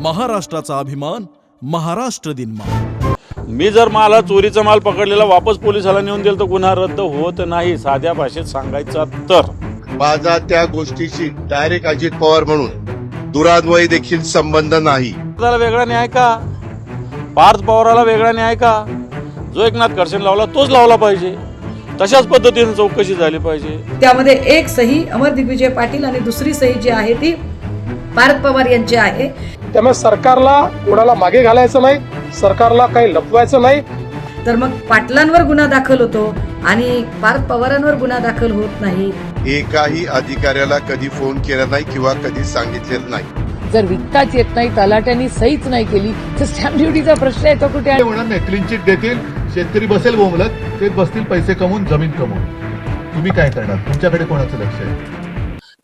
महाराष्ट्राचा अभिमान महाराष्ट्र दिनमा मी जर मला चोरीचा माल पकडलेला वापस पोलिसाला नेऊन दिला तर गुन्हा रद्द होत नाही साध्या भाषेत सांगायचा तर. माझा त्या गोष्टीशी डायरेक्ट अजित पवार म्हणून दुरान्वयी देखील संबंध नाही. त्याला वेगळा न्याय का? पार्थ पवाराला वेगळा न्याय का? जो एकनाथ खडसे लावला तोच लावला पाहिजे. तशाच पद्धतीने चौकशी झाली पाहिजे. त्यामध्ये एक सही अमर दिग्विजय पाटील आणि दुसरी सही जी आहे ती पार्थ पवार यांची आहे. त्यामुळे सरकारला कोणाला मागे घालायचं नाही सरकारला काही लपवायचं नाही. तर मग पाटलांवर गुन्हा दाखल होतो आणि पार्थ पवारांवर गुन्हा दाखल होत नाही. एकाही अधिकाऱ्याला कधी फोन केला नाही किंवा कधी सांगितलेलं नाही. जर विकताच येत नाही तलाट्यांनी सहीच नाही केली तर स्टॅम्प ड्युटीचा प्रश्न येतो कुठे? ते होणार नाही क्लीन चिट देतील शेतकरी बसेल बोंबलत ते बसतील पैसे कमवून जमीन कमवून. तुम्ही काय करणार? तुमच्याकडे कोणाचं लक्ष आहे?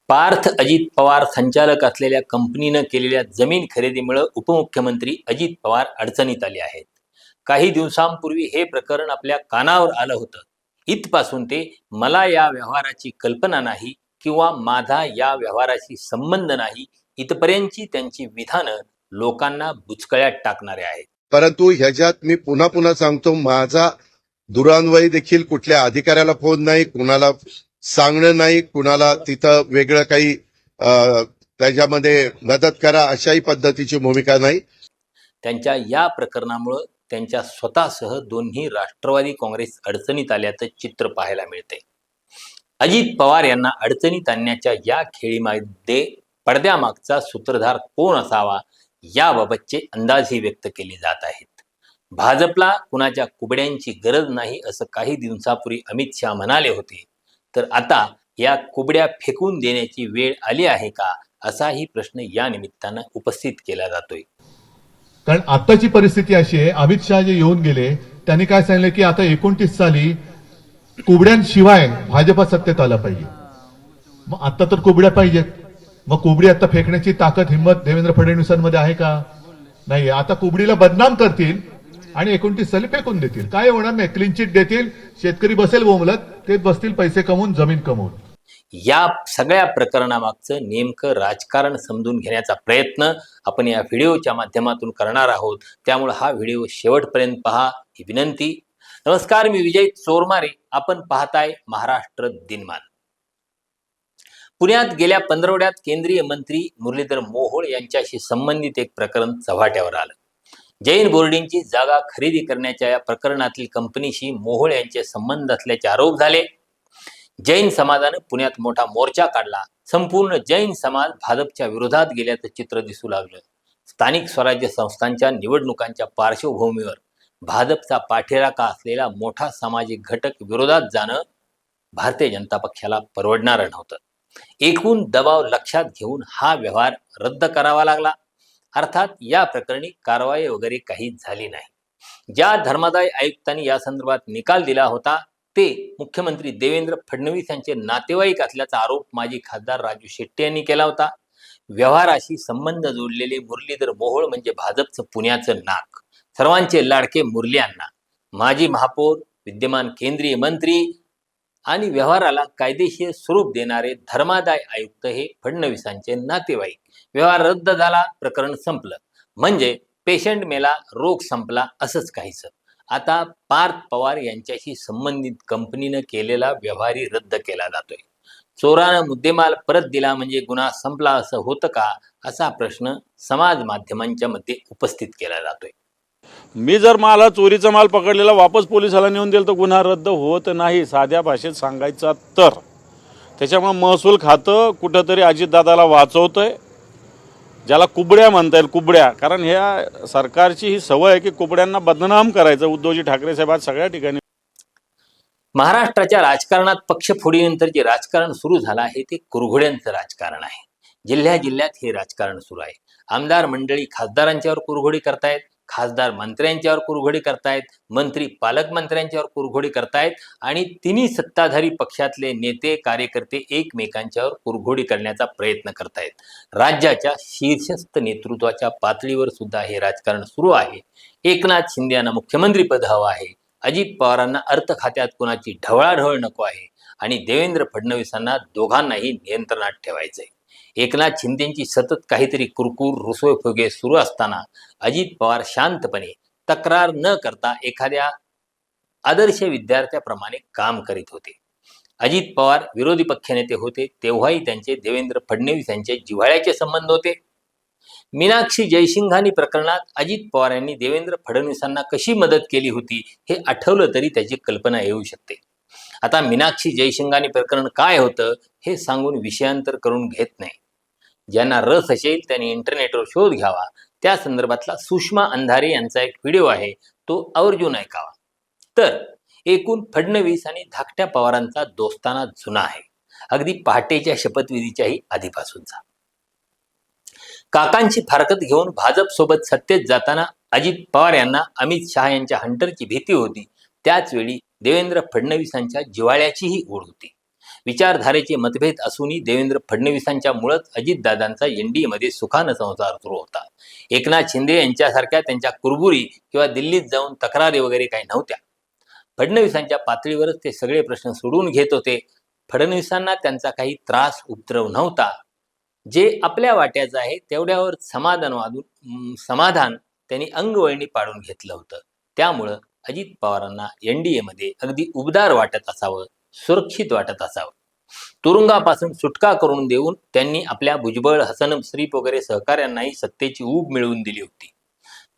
पार्थ अजित पवार संचालक असलेल्या कंपनीनं केलेल्या जमीन खरेदीमुळे उपमुख्यमंत्री अजित पवार अडचणीत आले आहेत. काही दिवसांपूर्वी हे प्रकरण आपल्या कानावर आलं होतं. इथपासून ते मला या व्यवहाराची कल्पना नाही किंवा माझा या व्यवहाराशी संबंध नाही इथपर्यंतची त्यांची विधानं लोकांना बुचकळ्यात टाकणारे आहेत. परंतु ह्याच्यात मी पुन्हा पुन्हा सांगतो माझा दुरान्वयी देखील कुठल्या अधिकाऱ्याला फोन नाही कुणाला सांगणं नाही कुणाला तिथं वेगळं काही अं, त्याच्यामध्ये मदत करा अशाही पद्धतीची भूमिका नाही. त्यांच्या या प्रकरणामुळं त्यांच्या स्वतःसह दोन्ही राष्ट्रवादी काँग्रेस अडचणीत आल्याचं चित्र पाहायला मिळते अजित पवार यांना अडचणीत आणण्याच्या या खेळीमध्ये पडद्यामागचा सूत्रधार कोण असावा याबाबतचे अंदाजही व्यक्त केले जात आहेत. भाजपला कुणाच्या कुबड्यांची गरज नाही असं काही दिवसापूर्वी अमित शहा म्हणाले होते. तर आता या कुबड्या फेकून देण्याची वेळ आली आहे का असाही प्रश्न या निमित्तानं उपस्थित केला जातोय. कारण आताची परिस्थिती अशी आहे अमित शहा जे येऊन गेले त्यांनी काय सांगितलं की आता एकोणतीस साली कुबड्यांशिवाय भाजपा सत्तेत आला पाहिजे. मग आता तर कुबड्या पाहिजेत. मग कुबडी आता फेकण्याची ताकद हिंमत देवेंद्र फडणवीसांमध्ये आहे का? नाही आता कुबडीला बदनाम करतील आणि एकोणतीस साली फेकून देतील. काय होणार नाही? क्लीन चिट देतील शेतकरी बसेल बोमलत ते बसतील पैसे कमवून जमीन कमवून. या सगळ्या प्रकरणामागचं नेमकं राजकारण समजून घेण्याचा प्रयत्न आपण या व्हिडिओच्या माध्यमातून करणार आहोत. त्यामुळे हा व्हिडिओ शेवटपर्यंत पहा. ही विनंती. नमस्कार मी विजय चोरमारे. आपण पाहताय महाराष्ट्र दिनमान. पुण्यात गेल्या पंधरवड्यात केंद्रीय मंत्री मुरलीधर मोहोळ यांच्याशी संबंधित एक प्रकरण चव्हाट्यावर आलं. जैन बोर्डिंगची जागा खरेदी करण्याच्या या प्रकरणातील कंपनीशी मोहोळ यांचे संबंध असल्याचे आरोप झाले. जैन समाजानं पुण्यात मोठा मोर्चा काढला. संपूर्ण जैन समाज भाजपच्या विरोधात गेल्याचं चित्र दिसू लागलं. स्थानिक स्वराज्य संस्थांच्या निवडणुकांच्या पार्श्वभूमीवर भाजपचा पाठीराखा असलेला मोठा सामाजिक घटक विरोधात जाणं भारतीय जनता पक्षाला परवडणारं नव्हतं. एकूण दबाव लक्षात घेऊन हा व्यवहार रद्द करावा लागला. अर्थात या प्रकरणी कारवाई वगैरे काही झाली नाही. ज्या धर्मादाय आयुक्तांनी या संदर्भात निकाल दिला होता ते मुख्यमंत्री देवेंद्र फडणवीस यांचे नातेवाईक असल्याचा आरोप माजी खासदार राजू शेट्टी यांनी केला होता. व्यवहाराशी संबंध जोडलेले मुरलीधर मोहोळ म्हणजे भाजपचं पुण्याचं नाक. सर्वांचे लाडके मुरल्यांना माजी महापौर विद्यमान केंद्रीय मंत्री आणि व्यवहाराला कायदेशीर स्वरूप देणारे धर्मादाय आयुक्त हे फडणवीसांचे नातेवाईक. व्यवहार रद्द झाला प्रकरण संपलं. म्हणजे पेशंट मेला रोग संपला असंच काहीचं आता पार्थ पवार यांच्याशी संबंधित कंपनीनं केलेला व्यवहारही रद्द केला जातोय. चोरानं मुद्देमाल परत दिला म्हणजे गुन्हा संपला असं होतं का? असा प्रश्न समाज माध्यमांच्या मध्ये उपस्थित केला जातोय. मी जर मला चोरीचा माल पकडलेला वापस पोलिसाला नेऊन दिलं तर गुन्हा रद्द होत नाही साध्या भाषेत सांगायचा तर. त्याच्यामुळे महसूल खातं कुठंतरी अजितदादाला वाचवतंय ज्याला कुबड्या म्हणता येईल कुबड्या. कारण ह्या सरकारची ही सवय आहे की कुबड्यांना बदनाम करायचं. उद्धवजी ठाकरे साहेब आज सगळ्या ठिकाणी महाराष्ट्राच्या राजकारणात पक्षफोडीनंतर जे राजकारण सुरू झालं आहे ते कुरघोड्यांचं राजकारण आहे. जिल्ह्या जिल्ह्यात हे राजकारण सुरू आहे. आमदार मंडळी खासदारांच्यावर कुरघोडी करतायत. खासदार मंत्र्यांच्यावर कुरघोडी करतायत मंत्री पालकमंत्र्यांच्यावर कुरघोडी करतायत आणि तिन्ही सत्ताधारी पक्षातले नेते कार्यकर्ते एकमेकांच्यावर कुरघोडी करण्याचा प्रयत्न करतायत. राज्याच्या शीर्षस्थ नेतृत्वाच्या पातळीवर सुद्धा हे राजकारण सुरू आहे. एकनाथ शिंदे यांना मुख्यमंत्रीपद हवं आहे. अजित पवारांना अर्थ खात्यात कुणाची ढवळाढवळ नको आहे. आणि देवेंद्र फडणवीसांना दोघांनाही नियंत्रणात ठेवायचंय. एकनाथ शिंदेची सतत काहीतरी कुरकुर रुसोय फुगे सुरू असताना अजित पवार शांतपणे तक्रार न करता एखाद्या आदर्श विद्यार्थ्याप्रमाणे काम करीत होते. अजित पवार विरोधी पक्षनेते होते तेव्हाही त्यांचे देवेंद्र फडणवीस यांचे जिव्हाळ्याचे संबंध होते. मीनाक्षी जयसिंघानी प्रकरणात अजित पवार यांनी देवेंद्र फडणवीसांना कशी मदत केली होती हे आठवलं तरी त्याची कल्पना येऊ शकते. आता मीनाक्षी जयसिंघानी प्रकरण काय होतं हे सांगून विषयांतर करून घेत नाही. ज्यांना रस असेल त्यांनी इंटरनेटवर शोध घ्यावा. त्या संदर्भातला सुषमा अंधारे यांचा एक व्हिडिओ आहे तो आवर्जून ऐकावा. तर एकूण फडणवीस आणि धाकट्या पवारांचा दोस्ताना जुना आहे. अगदी पहाटेच्या शपथविधीच्याही आधीपासूनचा. काकांची फारकत घेऊन भाजप सोबत सत्तेत जाताना अजित पवार यांना अमित शहा यांच्या हंटरची भीती होती. त्याचवेळी देवेंद्र फडणवीसांच्या जिवाळ्याचीही ओढ होती. विचारधारेचे मतभेद असूनही देवेंद्र फडणवीसांच्या मुळच अजितदादांचा एन डी एमध्ये सुखानं संसार सुरू होता. एकनाथ शिंदे यांच्यासारख्या त्यांच्या कुरबुरी किंवा दिल्लीत जाऊन तक्रारी वगैरे काही नव्हत्या. फडणवीसांच्या पातळीवरच ते सगळे प्रश्न सोडून घेत होते. फडणवीसांना त्यांचा काही त्रास उपद्रव नव्हता. जे आपल्या वाट्याचं आहे तेवढ्यावर समाधान वादून समाधान त्यांनी अंगवळणी पाडून घेतलं होतं. त्यामुळं अजित पवारांना एन डी एमध्ये अगदी उबदार वाटत असावं सुरक्षित वाटत असावं. तुरुंगापासून सुटका करून देऊन त्यांनी आपल्या भुजबळ हसन श्रीफ वगैरे सहकाऱ्यांनाही सत्तेची ऊब मिळवून दिली होती.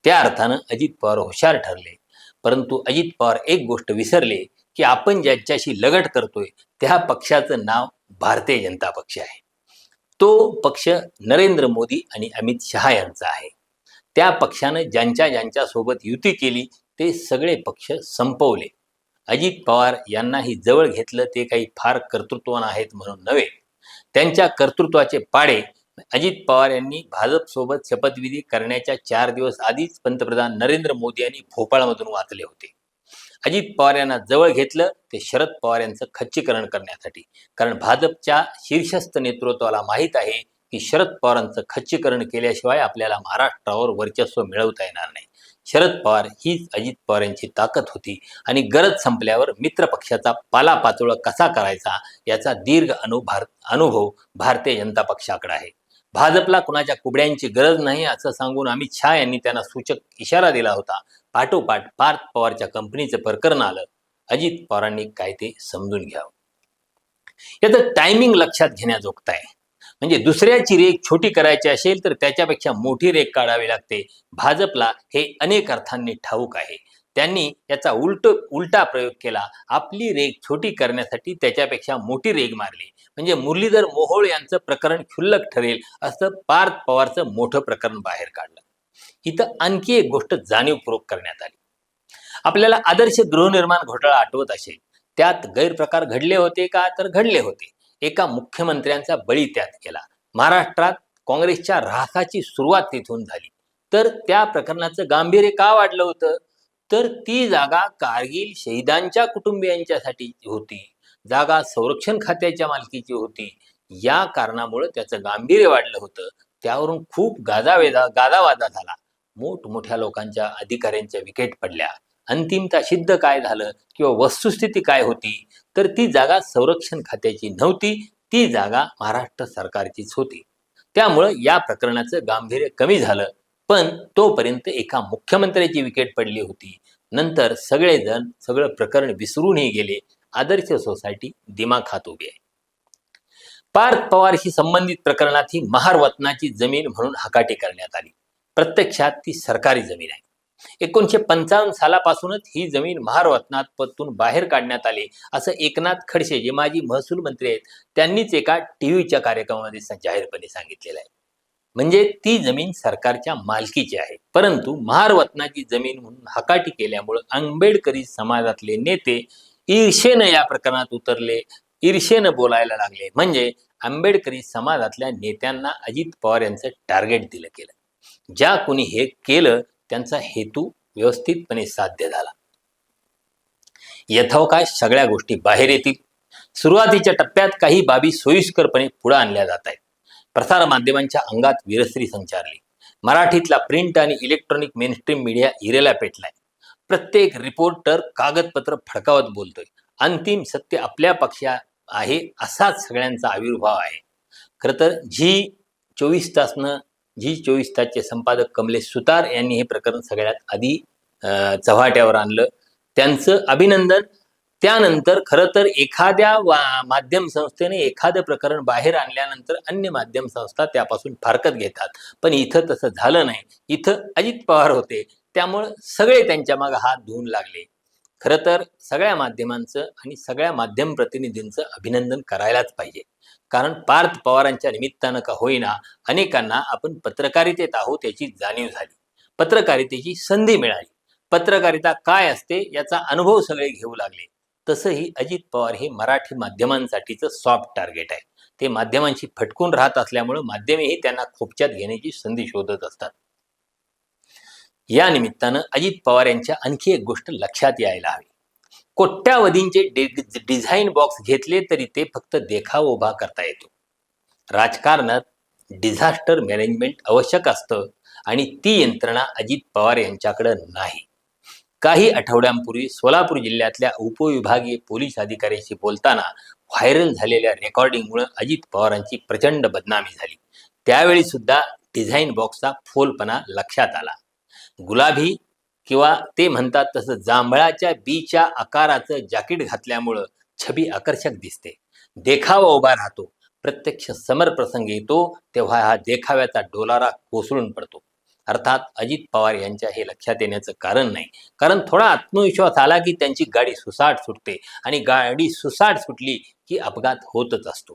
त्या अर्थानं अजित पवार हुशार ठरले. परंतु अजित पवार एक गोष्ट विसरले की आपण ज्याच्याशी लगट करतोय त्या पक्षाचं नाव भारतीय जनता पक्ष आहे. तो पक्ष नरेंद्र मोदी आणि अमित शहा यांचा आहे. त्या पक्षानं ज्यांच्या ज्यांच्या सोबत युती केली ते सगळे पक्ष संपवले. अजित पवार यांनाही जवळ घेतलं ते काही फार कर्तृत्वान आहेत म्हणून नव्हे. त्यांच्या कर्तृत्वाचे पाडे अजित पवार यांनी भाजपसोबत शपथविधी करण्याच्या चार दिवस आधीच पंतप्रधान नरेंद्र मोदी यांनी भोपाळमधून वाचले होते. अजित पवार यांना जवळ घेतलं ते शरद पवार यांचं खच्चीकरण करण्यासाठी. कारण भाजपच्या शीर्षस्थ नेतृत्वाला माहीत आहे की शरद पवारांचं खच्चीकरण केल्याशिवाय आपल्याला महाराष्ट्रावर वर्चस्व मिळवता येणार नाही. शरद पवार हीच अजित पवार यांची ताकद होती आणि गरज संपल्यावर मित्र पक्षाचा पालापाचोळा कसा करायचा याचा दीर्घ अनुभव अनुभव भारतीय जनता पक्षाकडे आहे. भाजपला कुणाच्या कुबड्यांची गरज नाही असं सांगून अमित शहा यांनी त्यांना सूचक इशारा दिला होता. पाठोपाठ पार्थ पवारच्या कंपनीचं प्रकरण आलं. अजित पवारांनी काय ते समजून घ्यावं. याचं टायमिंग लक्षात घेण्याजोगत आहे. म्हणजे दुसऱ्याची रेख छोटी करायची असेल तर त्याच्यापेक्षा मोठी रेख काढावी लागते. भाजपला हे अनेक अर्थांनी ठाऊक आहे. त्यांनी याचा उलट उलटा प्रयोग केला. आपली रेख छोटी करण्यासाठी त्याच्यापेक्षा मोठी रेग मारली. म्हणजे मुरलीधर मोहोळ यांचं प्रकरण क्षुल्लक ठरेल असं पार्थ पवारचं मोठं प्रकरण बाहेर काढलं. इथं आणखी एक गोष्ट जाणीवपूर्वक करण्यात आली. आपल्याला आदर्श गृहनिर्माण घोटाळा आठवत असेल. त्यात गैरप्रकार घडले होते का? तर घडले होते. एका मुख्यमंत्र्यांचा बळी त्यात गेला. महाराष्ट्रात काँग्रेसच्या ऱ्हासाची सुरुवात तिथून झाली. तर त्या प्रकरणाचं गांभीर्य का वाढलं होतं? तर ती जागा कारगिल शहीदांच्या कुटुंबियांच्यासाठी होती. जागा संरक्षण खात्याच्या मालकीची होती. या कारणामुळे त्याचं गांभीर्य वाढलं होतं. त्यावरून खूप गाजावेदा गादावादा झाला. मोठमोठ्या लोकांच्या अधिकाऱ्यांच्या विकेट पडल्या. अंतिमता सिद्ध काय झालं? किंवा वस्तुस्थिती काय होती? तर ती जागा संरक्षण खात्याची नव्हती ती जागा महाराष्ट्र सरकारचीच होती. त्यामुळं या प्रकरणाचं गांभीर्य कमी झालं. पण तोपर्यंत एका मुख्यमंत्र्याची विकेट पडली होती. नंतर सगळेजण सगळं प्रकरण विसरूनही गेले. आदर्श सोसायटी दिमाखात उभी आहे. पार्थ पवारशी संबंधित प्रकरणात ही महार वतनाची जमीन म्हणून हकाटी करण्यात आली. प्रत्यक्षात ती सरकारी जमीन आहे. एकोणीशे पंचावन्न सालापासूनच ही जमीन महारत्नात पदतून बाहेर काढण्यात आली. असं एकनाथ खडसे जे माजी महसूल मंत्री आहेत त्यांनीच एका टीव्हीच्या कार्यक्रमामध्ये जाहीरपणे सांगितलेलं आहे. म्हणजे ती जमीन सरकारच्या मालकीची आहे. परंतु महारत्नाची जमीन म्हणून हकाटी केल्यामुळे आंबेडकरी समाजातले नेते ईर्षेनं या प्रकरणात उतरले ईर्षेनं बोलायला लागले. म्हणजे आंबेडकरी समाजातल्या नेत्यांना अजित पवार यांचं टार्गेट दिलं केलं ज्या कोणी हे केलं त्यांचा हेतू व्यवस्थितपणे साध्य झाला. यथावकाश सगळ्या गोष्टी बाहेर येतील. सुरुवातीच्या टप्प्यात काही बाबी सोयीस्करपणे पुढे आणल्या जात आहेत. प्रसार माध्यमांच्या अंगात विरस्त्री संचारली. मराठीतला प्रिंट आणि इलेक्ट्रॉनिक मेनस्ट्रीम मीडिया इरेला पेटलाय. प्रत्येक रिपोर्टर कागदपत्र फडकावत बोलतोय. अंतिम सत्य आपल्या पक्षा आहे असाच सगळ्यांचा आविर्भाव आहे. खरं तर झी चोवीस तासनं झी चोवीस तासचे संपादक कमलेश सुतार यांनी हे प्रकरण सगळ्यात आधी चव्हाट्यावर आणलं. त्यांचं अभिनंदन. त्यानंतर खरं तर एखाद्या वा- माध्यम संस्थेने एखादं प्रकरण बाहेर आणल्यानंतर अन्य माध्यम संस्था त्यापासून फारकत घेतात. पण इथं तसं झालं नाही. इथं अजित पवार होते. त्यामुळं सगळे त्यांच्या मागे हात धुवून लागले. खरं तर सगळ्या माध्यमांचं आणि सगळ्या माध्यम प्रतिनिधींचं अभिनंदन करायलाच पाहिजे. कारण पार्थ पवारांच्या निमित्तानं का होईना अनेकांना आपण पत्रकारितेत आहोत याची जाणीव झाली. पत्रकारितेची संधी मिळाली. पत्रकारिता काय असते याचा अनुभव सगळे घेऊ लागले. तसंही अजित पवार हे मराठी माध्यमांसाठीचं सॉफ्ट टार्गेट आहे. ते माध्यमांशी फटकून राहत असल्यामुळं माध्यमेही त्यांना खोपच्यात घेण्याची संधी शोधत असतात. या निमित्तानं अजित पवार यांच्या आणखी एक गोष्ट लक्षात यायला हवी. कोट्यावधींचे डिझाईन बॉक्स घेतले तरी ते फक्त देखाव उभा करता येतो. राजकारणात डिझास्टर मॅनेजमेंट आवश्यक असतं आणि ती यंत्रणा अजित पवार यांच्याकडे नाही. काही आठवड्यांपूर्वी सोलापूर जिल्ह्यातल्या उपविभागीय पोलीस अधिकाऱ्याशी बोलताना व्हायरल झालेल्या रेकॉर्डिंगमुळे अजित पवारांची प्रचंड बदनामी झाली. त्यावेळी सुद्धा डिझाईन बॉक्सचा फोलपणा लक्षात आला. गुलाबी किंवा ते म्हणतात तसं जांभळाच्या बीच्या आकाराचं जॅकेट घातल्यामुळं छबी आकर्षक दिसते. देखावा उभा राहतो. प्रत्यक्ष समर प्रसंग येतो तेव्हा हा देखाव्याचा डोलारा कोसळून पडतो. अर्थात अजित पवार यांच्या हे लक्षात येण्याचं कारण नाही. कारण थोडा आत्मविश्वास आला की त्यांची गाडी सुसाट सुटते आणि गाडी सुसाट सुटली की अपघात होतच असतो.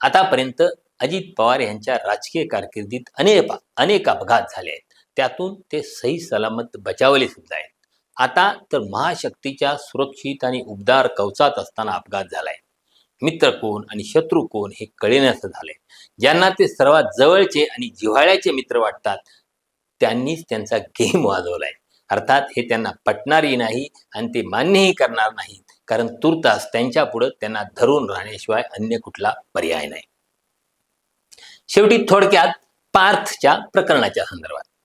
आतापर्यंत अजित पवार यांच्या राजकीय कारकिर्दीत अनेक अनेक अपघात झाले आहेत. त्यातून ते सही सलामत बचावले सुद्धा आहेत. आता तर महाशक्तीच्या सुरक्षित आणि उबदार कवचात असताना अपघात झालाय. मित्र कोण आणि शत्रू कोण हे कळेनासं झालंय. ज्यांना ते सर्वात जवळचे आणि जिव्हाळ्याचे मित्र वाटतात त्यांनीच त्यांचा गेम वाजवलाय. अर्थात हे त्यांना पटणारही नाही आणि ते मान्यही करणार नाहीत. कारण तुर्तास त्यांच्या पुढं त्यांना धरून राहण्याशिवाय अन्य कुठला पर्याय नाही. शेवटी थोडक्यात पार्थच्या प्रकरणाच्या संदर्भात.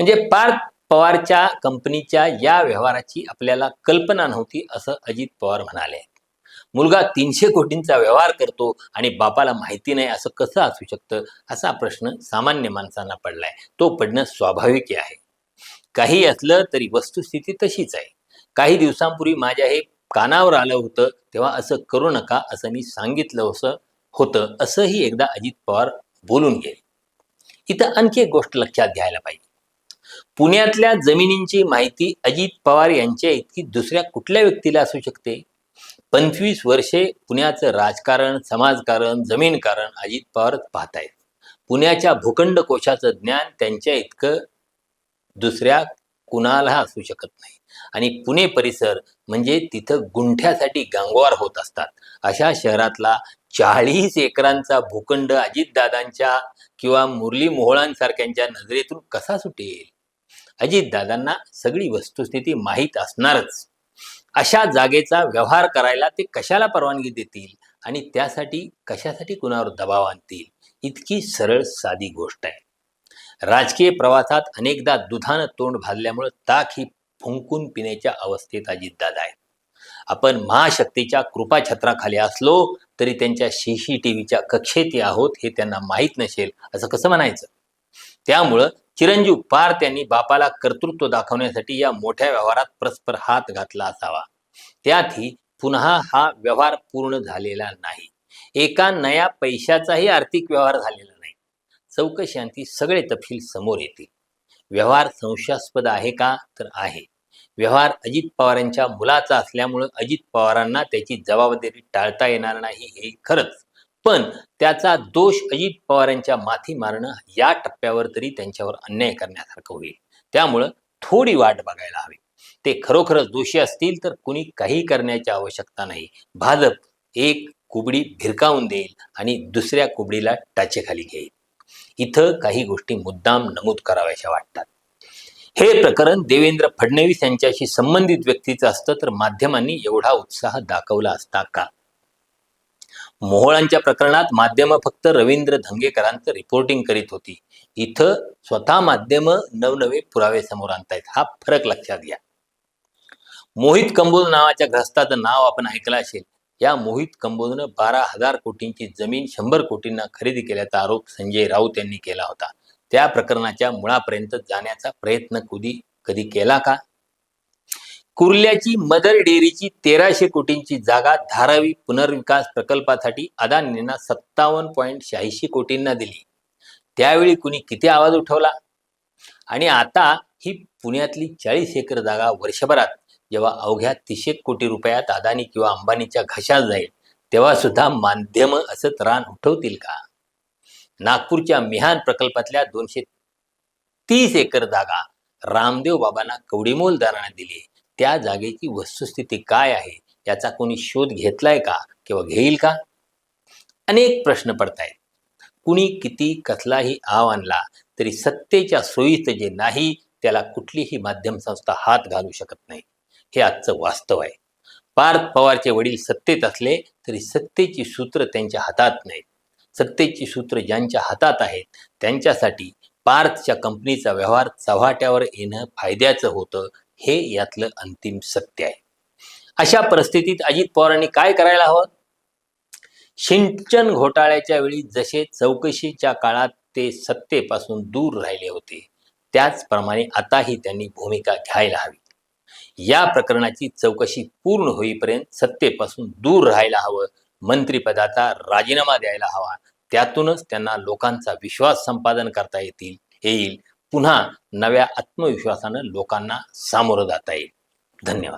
म्हणजे पार्थ पवारच्या कंपनीच्या या व्यवहाराची आपल्याला कल्पना नव्हती असं अजित पवार म्हणाले. मुलगा तीनशे कोटींचा व्यवहार करतो आणि बापाला माहिती नाही असं कसं असू शकतं? असा प्रश्न सामान्य माणसांना पडलाय. तो पडणं स्वाभाविक आहे. काही असलं तरी वस्तुस्थिती तशीच आहे. काही दिवसांपूर्वी माझ्या हे कानावर आलं होतं तेव्हा असं करू नका असं मी सांगितलं असं होतं असंही एकदा अजित पवार बोलून गेले. इथं आणखी एक गोष्ट लक्षात घ्यायला पाहिजे. पुण्यातल्या जमिनींची माहिती अजित पवार यांच्या इतकी दुसऱ्या कुठल्या व्यक्तीला असू शकते? पंचवीस वर्षे पुण्याचं राजकारण समाजकारण जमीनकारण अजित पवार पाहतायत. पुण्याच्या भूखंड कोशाचं ज्ञान त्यांच्या इतकं दुसऱ्या कुणाला असू शकत नाही. आणि पुणे परिसर म्हणजे तिथं गुंठ्यासाठी गांगवार होत असतात. अशा शहरातला चाळीस एकरांचा भूखंड अजितदादांच्या किंवा मुरली मोहोळांसारख्यांच्या नजरेतून कसा सुटेल? अजितदादांना सगळी वस्तुस्थिती माहीत असणारच. अशा जागेचा व्यवहार करायला ते कशाला परवानगी देतील आणि त्यासाठी कशासाठी कुणावर दबाव आणतील इतकी सरळ साधी गोष्ट आहे. राजकीय प्रवासात अनेकदा दुधानं तोंड भाजल्यामुळे ताक ही फुंकून पिण्याच्या अवस्थेत अजितदादा आहेत. आपण महाशक्तीच्या कृपाछत्राखाली असलो तरी त्यांच्या सीसीटीव्हीच्या कक्षेत आहोत हे त्यांना माहीत नसेल असं कसं म्हणायचं? त्यामुळं चिरंजीव पार त्यांनी बापाला कर्तृत्व दाखवण्यासाठी या मोठ्या व्यवहारात परस्पर हात घातला असावा. त्यातही पुन्हा हा व्यवहार पूर्ण झालेला नाही. एका नया पैशाचाही आर्थिक व्यवहार झालेला नाही. चौकशांती सगळे तपशील समोर येतील. व्यवहार संशयास्पद आहे का? तर आहे. व्यवहार अजित पवारांच्या मुलाचा असल्यामुळं अजित पवारांना त्याची जबाबदारी टाळता येणार नाही हे खरंच पण त्याचा दोष अजित पवारांच्या माथी मारणं या टप्प्यावर तरी त्यांच्यावर अन्याय करण्यासारखं होईल. त्यामुळं थोडी वाट बघायला हवी. ते खरोखरच दोषी असतील तर कुणी काही करण्याची आवश्यकता नाही. भाजप एक कुबडी भिरकावून देईल आणि दुसऱ्या कुबडीला टाचेखाली घेईल. इथं काही गोष्टी मुद्दाम नमूद कराव्याशा वाटतात. हे प्रकरण देवेंद्र फडणवीस यांच्याशी संबंधित व्यक्तीचं असतं तर माध्यमांनी एवढा उत्साह दाखवला असता का? मोहोळांच्या प्रकरणात माध्यम फक्त रवींद्र धंगेकरांचं रिपोर्टिंग करीत होती. इथं स्वतः माध्यम नवनवे पुरावे समोर आणतायत. हा फरक लक्षात घ्या. मोहित कंबोज नावाच्या ग्रस्ताचं नाव आपण ऐकलं असेल. या मोहित कंबोजनं बारा हजार कोटींची जमीन शंभर कोटींना खरेदी केल्याचा आरोप संजय राऊत यांनी केला होता. त्या प्रकरणाच्या मुळापर्यंत जाण्याचा प्रयत्न कधी कधी केला का? कुर्ल्याची मदर डेअरीची तेराशे कोटींची जागा धारावी पुनर्विकास प्रकल्पासाठी अदानींना सत्तावन्न पॉईंट शहाऐंशी कोटींना दिली. त्यावेळी कुणी किती आवाज उठवला? आणि आता ही पुण्यातली चाळीस एकर जागा वर्षभरात जेव्हा अवघ्या तीसशे कोटी रुपयात अदानी किंवा अंबानीच्या घशात जाईल तेव्हा सुद्धा माध्यम असंच रान उठवतील का? नागपूरच्या मिहान प्रकल्पातल्या दोनशे तीस एकर जागा रामदेव बाबांना कवडीमोल दराने दिली. त्या जागेची वस्तुस्थिती काय आहे? याचा कोणी शोध घेतलाय का? किंवा घेईल का? अनेक प्रश्न पडतायत. कुणी किती कसलाही आव आणला तरी सत्तेच्या सोयीचं जे नाही त्याला कुठलीही माध्यम संस्था हात घालू शकत नाही. हे आजचं वास्तव आहे. पार्थ पवारचे वडील सत्तेत असले तरी सत्तेची सूत्र त्यांच्या हातात नाहीत. सत्तेची सूत्र ज्यांच्या हातात आहेत त्यांच्यासाठी पार्थच्या कंपनीचा व्यवहार चव्हाट्यावर येणं फायद्याचं होतं हे यातलं अंतिम सत्य आहे. अशा परिस्थितीत अजित पवारांनी काय करायला हवं? सिंचन घोटाळ्याच्या वेळी जसे चौकशीच्या काळात ते सत्तेपासून दूर राहिले होते त्याचप्रमाणे आताही त्यांनी भूमिका घ्यायला हवी. या प्रकरणाची चौकशी पूर्ण होईपर्यंत सत्तेपासून दूर राहायला हवं मंत्रिपदाचा राजीनामा द्यायला हवा त्यातूनच त्यांना लोकांचा विश्वास संपादन करता येतील येईल पुन्हा नव्या आत्मविश्वासानं लोकांना सामोरं जाता येईल. धन्यवाद.